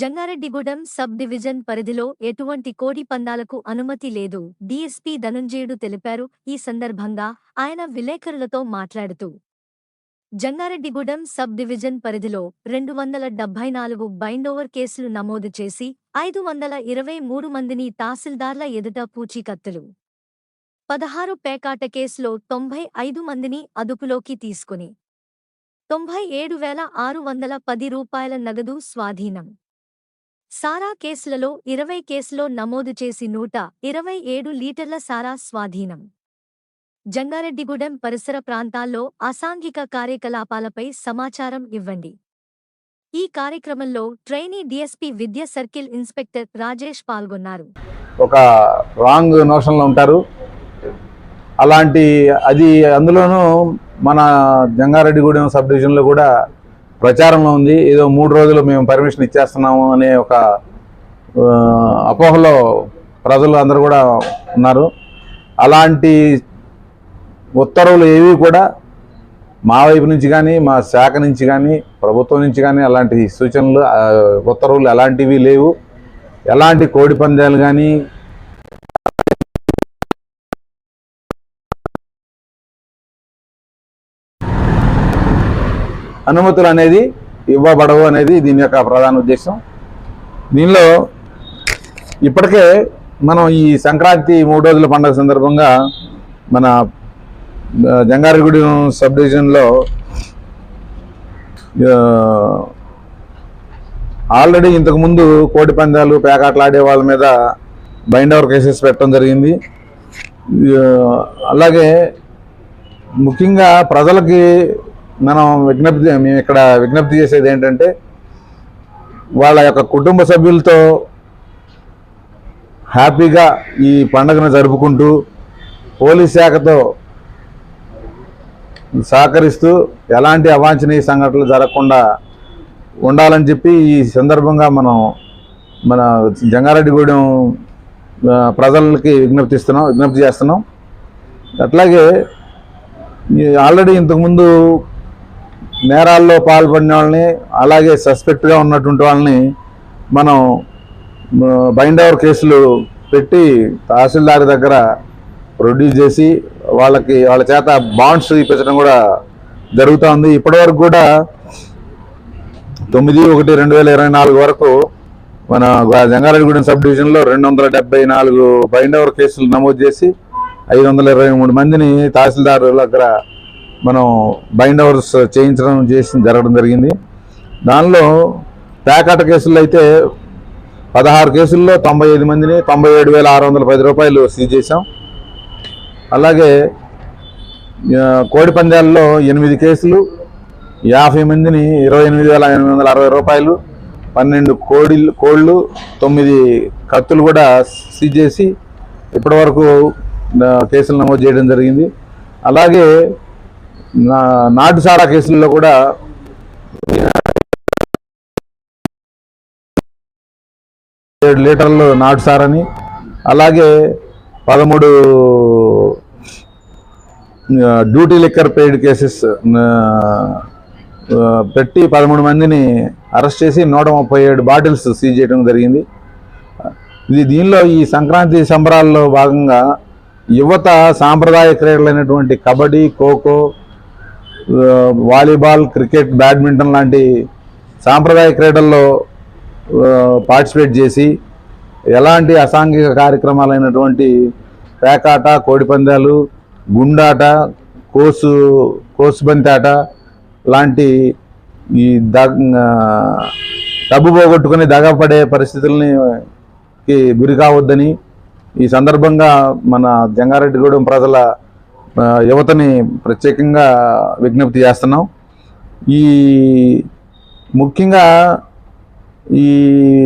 Jangareddygudem sub division పరిధిలో ఎటువంటి కోడి పందాలకు అనుమతి లేదు. డీఎస్పీ ధనుంజయుడు తెలిపారు. ఈ సందర్భంగా ఆయన విలేకరులతో మాట్లాడుతూ జంగారెడ్డిగూడెం సబ్ డివిజన్ పరిధిలో రెండు వందల డెబ్బై నాలుగు బైండోవర్ కేసులు నమోదు చేసి ఐదు వందల ఇరవై మూడు మందిని తహసీల్దార్ల ఎదుట పూచీకత్తులు. పదహారు పేకాట కేసులో తొంభై ఐదు మందిని అదుపులోకి తీసుకుని తొంభై ఏడు వేల ఆరు వందల పది రూపాయల నగదు స్వాధీనం. సారా కేసులలో ఇరవై కేసులో నమోదు చేసి నూట ఇరవై ఏడు లీటర్ల సారా స్వాధీనం. జంగారెడ్డిగూడెం పరిసర ప్రాంతాల్లో అసాంఘిక కార్యకలాపాలపై సమాచారం ఇవ్వండి. ఈ కార్యక్రమంలో trainee DSP Vidya circle inspector Rajesh పాల్గొన్నారు. ఒక రాంగ్ నోషన్లో ఉంటారు. అలాంటి అది అందులోనూ మన జంగారెడ్డిగూడెం సబ్ డివిజన్లో కూడా ప్రచారంలో ఉంది. ఏదో మూడు రోజులు మేము పర్మిషన్ ఇచ్చేస్తున్నాము అనే ఒక అపోహలో ప్రజలు అందరూ కూడా ఉన్నారు. అలాంటి ఉత్తర్వులు ఏవి కూడా మా వైపు నుంచి కానీ మా శాఖ నుంచి కానీ ప్రభుత్వం నుంచి కానీ అలాంటి సూచనలు ఉత్తర్వులు ఎలాంటివి లేవు. ఎలాంటి కోడి పందాలు కానీ అనుమతులు అనేది ఇవ్వబడవు అనేది దీని యొక్క ప్రధాన ఉద్దేశం. దీనిలో ఇప్పటికే మనం ఈ సంక్రాంతి మూడు రోజుల పండుగ సందర్భంగా మన ఆ, సబ్ డివిజన్లో ఆల్రెడీ ఇంతకుముందు కోడి పందాలు పేకాట్లు ఆడే వాళ్ళ మీద బైండ్ ఓవర్ కేసెస్ పెట్టడం జరిగింది. అలాగే ముఖ్యంగా ప్రజలకి మనం విజ్ఞప్తి మేము ఇక్కడ విజ్ఞప్తి చేసేది ఏంటంటే వాళ్ళ యొక్క కుటుంబ సభ్యులతో హ్యాపీగా ఈ పండుగను జరుపుకుంటూ పోలీస్ శాఖతో సహకరిస్తూ ఎలాంటి అవాంఛనీయ సంఘటనలు జరగకుండా ఉండాలని చెప్పి ఈ సందర్భంగా మనం మన జంగారెడ్డిగూడెం ప్రజలకి విజ్ఞప్తిస్తున్నాం విజ్ఞప్తి చేస్తున్నాం. అట్లాగే ఆల్రెడీ ఇంతకుముందు నేరాల్లో పాల్పడిన వాళ్ళని అలాగే సస్పెక్ట్గా ఉన్నటువంటి వాళ్ళని మనం బైండ్ ఓవర్ కేసులు పెట్టి తహసీల్దార్ దగ్గర ప్రొడ్యూస్ చేసి వాళ్ళకి వాళ్ళ చేత బాండ్స్ ఇప్పించడం కూడా జరుగుతుంది ఇప్పటివరకు కూడా తొమ్మిది ఒకటి రెండు వేల ఇరవై నాలుగు వరకు మన జంగారెడ్డిగూడెం సబ్ డివిజన్లో రెండు వందల డెబ్బై నాలుగు బైండ్ ఓవర్ కేసులు నమోదు చేసి ఐదు వందల ఇరవై మూడు మందిని తహసీల్దారు దగ్గర మనం బైండ్ అవర్స్ చేయించడం చేసి జరగడం జరిగింది. దానిలో ప్యాకాట కేసుల్లో అయితే పదహారు కేసుల్లో తొంభై ఐదు మందిని తొంభై ఏడు వేల ఆరు వందల పది రూపాయలు సీజ్ చేశాం. అలాగే కోడి పందాల్లో ఎనిమిది కేసులు యాభై మందిని ఇరవై ఎనిమిది వేల ఎనిమిది వందల అరవై రూపాయలు పన్నెండు కోడి కోళ్ళు తొమ్మిది కత్తులు కూడా సీజ్ చేసి ఇప్పటివరకు కేసులు నమోదు చేయడం జరిగింది. అలాగే నాటు సారా కేసుల్లో కూడా ఏడు లీటర్లు నాటు సారని అలాగే పదమూడు డ్యూటీ లిక్కర్ పెయిడ్ కేసెస్ పెట్టి పదమూడు మందిని అరెస్ట్ చేసి నూట ముప్పై ఏడు బాటిల్స్ సీజ్ చేయడం జరిగింది. ఇది దీనిలో ఈ సంక్రాంతి సంబరాల్లో భాగంగా యువత సాంప్రదాయ క్రీడలైనటువంటి kabaddi kho kho volleyball cricket badminton లాంటి సాంప్రదాయ క్రీడల్లో పార్టిసిపేట్ చేసి ఎలాంటి అసాంఘిక కార్యక్రమాలైనటువంటి పేకాట కోడిపందాలు గుండాట కోసు కోసుబంతి ఆట లాంటి ఈ ద డబ్బు పోగొట్టుకుని దగపడే పరిస్థితుల్ని గురి కావద్దని ఈ సందర్భంగా మన జంగారెడ్డిగూడెం ప్రజల యువతని ప్రత్యేకంగా విజ్ఞప్తి చేస్తున్నాం. ఈ ముఖ్యంగా ఈ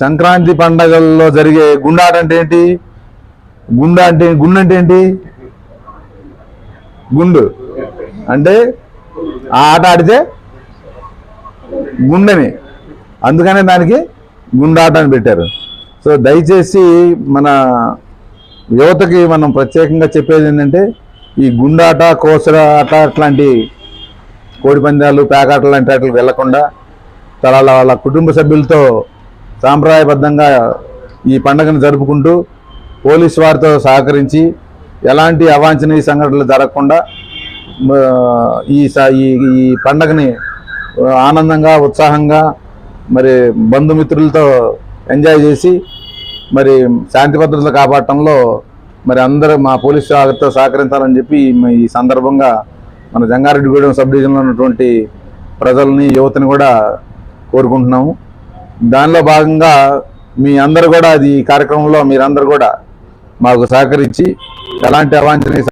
సంక్రాంతి పండగల్లో జరిగే గుండాట అంటే ఏంటి? గుండా అంటే గుండు అంటే ఏంటి? గుండు. అంటే ఆ ఆట ఆడితే గుండెని. అందుకనే దానికి గుండాట అని పెట్టారు. సో దయచేసి మన యువతకి మనం ప్రత్యేకంగా చెప్పేది ఏంటంటే ఈ గుండాట కోసర ఆట అట్లాంటి కోడి పందాలు పేకాటలు లాంటి వాటికి వెళ్ళకుండా చాలా వాళ్ళ కుటుంబ సభ్యులతో సాంప్రదాయబద్ధంగా ఈ పండుగను జరుపుకుంటూ పోలీస్ వారితో సహకరించి ఎలాంటి అవాంఛనీయ సంఘటనలు జరగకుండా ఈ ఈ ఈ పండగని ఆనందంగా ఉత్సాహంగా మరి బంధుమిత్రులతో ఎంజాయ్ చేసి మరి శాంతి భద్రతలు కాపాడటంలో మరి అందరూ మా పోలీస్ వారితో సహకరించాలని చెప్పి ఈ- ఈ సందర్భంగా మన జంగారెడ్డిగూడెం సబ్ డివిజన్లో ఉన్నటువంటి ప్రజల్ని యువతని కూడా కోరుకుంటున్నాము. దానిలో భాగంగా మీ అందరు కూడా అది ఈ కార్యక్రమంలో మీరందరూ కూడా మాకు సహకరించి ఎలాంటి అవాంఛనీయ